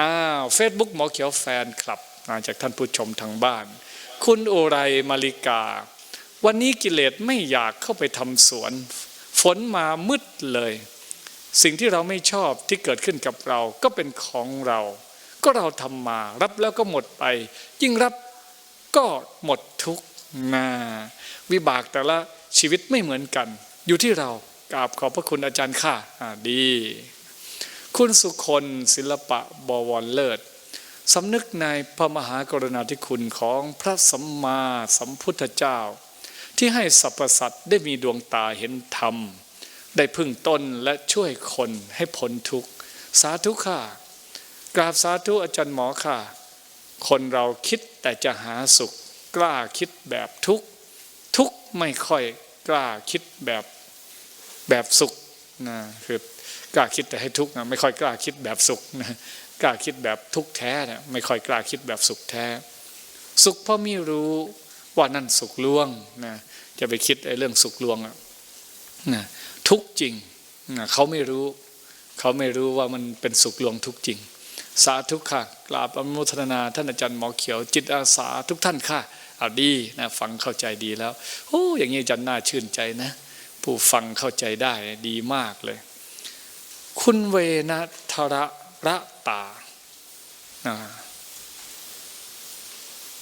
อ้าวเฟซบุ๊กหมอเขียวแฟนคลับมาจากท่านผู้ชมทางบ้าน คุณโอไรมาริกา วันนี้กิเลสไม่อยากเข้าไปทำสวน ฝนมามืดเลย สิ่งที่เราไม่ชอบที่เกิดขึ้นกับเราก็เป็นของเรา ก็เราทำมารับแล้วก็หมดไป ยิ่งรับก็หมดทุกนาวิบากแต่ละชีวิตไม่เหมือนกัน อยู่ที่เรากราบขอบพระคุณอาจารย์ค่ะดี คุณสุคนศิลปะบวรเลิศสำนึกในพระมหากรุณาธิคุณของพระสัมมาสัมพุทธเจ้า ที่ให้สรรพสัตว์ได้มีดวงตาเห็นธรรม ได้พึ่งตนและช่วยคนให้พ้นทุกข์สาธุค่ะ กราบสาธุอาจารย์หมอค่ะ คนเราคิดแต่จะหาสุข กล้าคิดแบบทุกข์ทุกข์ไม่ค่อยกล้าคิดแบบแบบสุข นะคือกล้าคิดแต่ให้ทุกข์นะไม่ค่อยกล้าคิดแบบสุขนะกล้าคิดแบบทุกข์แท้นะไม่ค่อยกล้าคิดแบบสุขแท้ สุขเพราะไม่รู้ว่านั่นสุขลวงนะจะไปคิดไอ้เรื่องสุขลวงอะนะทุกจริงนะเขาไม่รู้ เขาไม่รู้ว่ามันเป็นสุขลวงทุกจริง สาธุค่ะกราบอนุโมทนาท่านอาจารย์หมอเขียว จิตอาสาทุกท่านค่ะเอาดีนะฟังเข้าใจดีแล้วโอ้อย่างนี้อาจารย์น่าชื่นใจนะ ผู้ฟังเข้าใจได้ดีมากเลย คุณเวนะทระระตา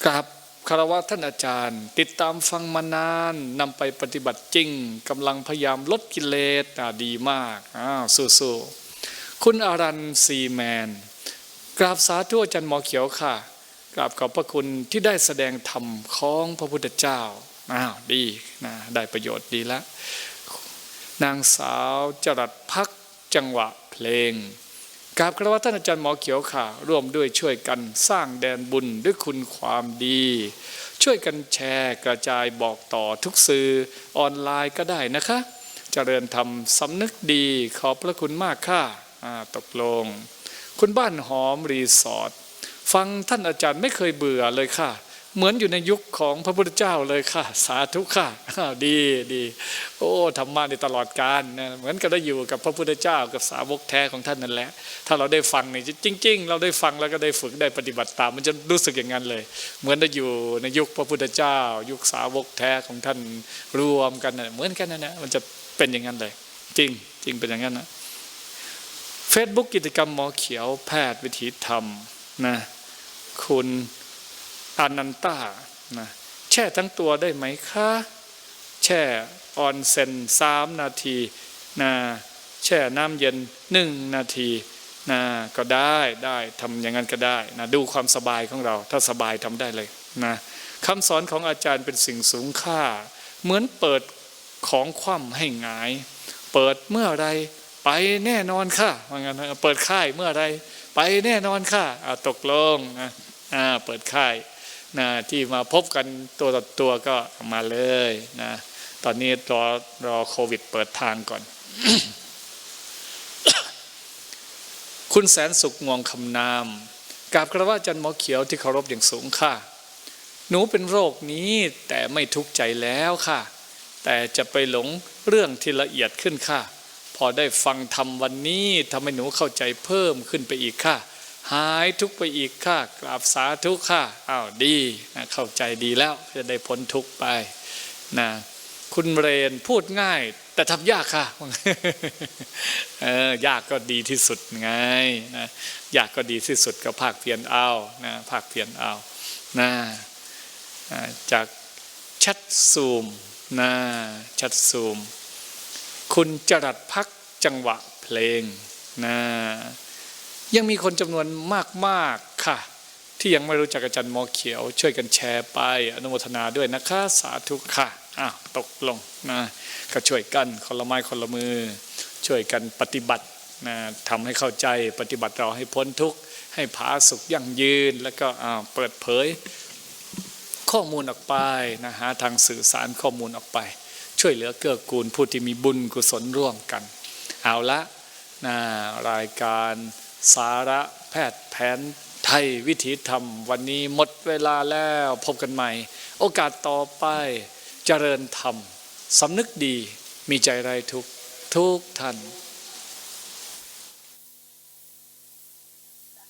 กราบคารวะท่านอาจารย์ ติดตามฟังมานานนำไปปฏิบัติจริงกำลังพยายามลดกิเลสอ่าดีมากอ้าวสู้ๆคุณอารันซีแมน กราบสาธุอาจารย์หมอเขียวค่ะ กราบขอบพระคุณที่ได้แสดงธรรมของพระพุทธเจ้า อ้าวดีนะได้ประโยชน์ดีแล้วนางสาวจรัสพักจังหวะเพลงกราบคารวะท่านอาจารย์หมอเขียวค่ะ ร่วมด้วยช่วยกันสร้างแดนบุญด้วยคุณความดี ช่วยกันแชร์กระจายบอกต่อทุกสื่อออนไลน์ก็ได้นะคะเจริญธรรมสำนึกดีขอบพระคุณมากค่ะตกลง คุณบ้านหอมรีสอร์ทฟังท่านอาจารย์ไม่เคยเบื่อเลยค่ะ เหมือนอยู่ในยุคของพระพุทธเจ้าเลยค่ะ สาธุค่ะดีดีโอ้ธรรมะในตลอดกาลนะเหมือนกับได้อยู่กับพระพุทธเจ้ากับสาวกแท้ของท่านนั่นแหละ ถ้าเราได้ฟังนี่จริง ๆ เราได้ฟังแล้วก็ได้ฝึกได้ปฏิบัติตาม มันจะรู้สึกอย่างนั้นเลย เหมือนได้อยู่ในยุคพระพุทธเจ้า ยุคสาวกแท้ของท่านรวมกันนะเหมือนกันนะนะมันจะเป็นอย่างนั้นเลย จริงจริงเป็นอย่างนั้นนะเฟซบุ๊กกิจกรรมหมอเขียวแพทย์วิถีธรรมนะคุณ อานันตานะแช่ทั้งตัวได้ไหมคะ แช่ออนเซนสามนาทีนะแช่น้ำเย็นหนึ่งนาทีนะก็ได้ได้ทำอย่างนั้นก็ได้นะดูความสบายของเรา ถ้าสบายทำได้เลยนะคำสอนของอาจารย์เป็นสิ่งสูงค่า เหมือนเปิดของคว่ำให้หงาย เปิดเมื่อไรไปแน่นอนค่ะว่างั้นเปิดค่ายเมื่อไรไปแน่นอนค่ะตกลงนะอ่าเปิดค่าย นะที่มาพบกันตัวต่อตัวก็มาเลยนะตอนนี้รอรอโควิดเปิดทางก่อน คุณแสนสุขงวงคำนามกราบกระว่าจันหมอเขียวที่เคารพอย่างสูงค่ะ หนูเป็นโรคนี้แต่ไม่ทุกข์ใจแล้วค่ะ แต่จะไปหลงเรื่องที่ละเอียดขึ้นค่ะ พอได้ฟังธรรมวันนี้ทำให้หนูเข้าใจเพิ่มขึ้นไปอีกค่ะ หายทุกไปอีกค่ะกราบสาธุค่ะอ้าวดีนะเข้าใจดีแล้วจะได้พ้นทุกไปนะคุณเรนพูดง่าย แต่ทำยากค่ะเออยากก็ดีที่สุดไงนะยากก็ดีที่สุดก็ภาคเพียรเอานะภาคเพียรเอานะจากชัดซูมนะชัดซูม คุณจรัสพักจังหวะเพลงนะ ยังมีคนจำนวนมากๆค่ะ ที่ยังไม่รู้จักอาจารย์หมอเขียว ช่วยกันแชร์ไปอนุโมทนาด้วยนะคะสาธุค่ะอ้าวตกลงนะก็ช่วยกันคนละไม้คนละมือ ช่วยกันปฏิบัตินะทำให้เข้าใจปฏิบัติเราให้พ้นทุกข์ให้ผาสุขยั่งยืน แล้วก็อ้าวเปิดเผยข้อมูลออกไปนะหาทางสื่อสารข้อมูลออกไป ช่วยเหลือเกื้อกูลผู้ที่มีบุญกุศลร่วมกัน เอาละนะรายการ สาระแพทย์แผนไทยวิถีธรรม วันนี้หมดเวลาแล้วพบกันใหม่ โอกาสต่อไปเจริญธรรมสำนึกดีมีใจไรทุกทุกท่าน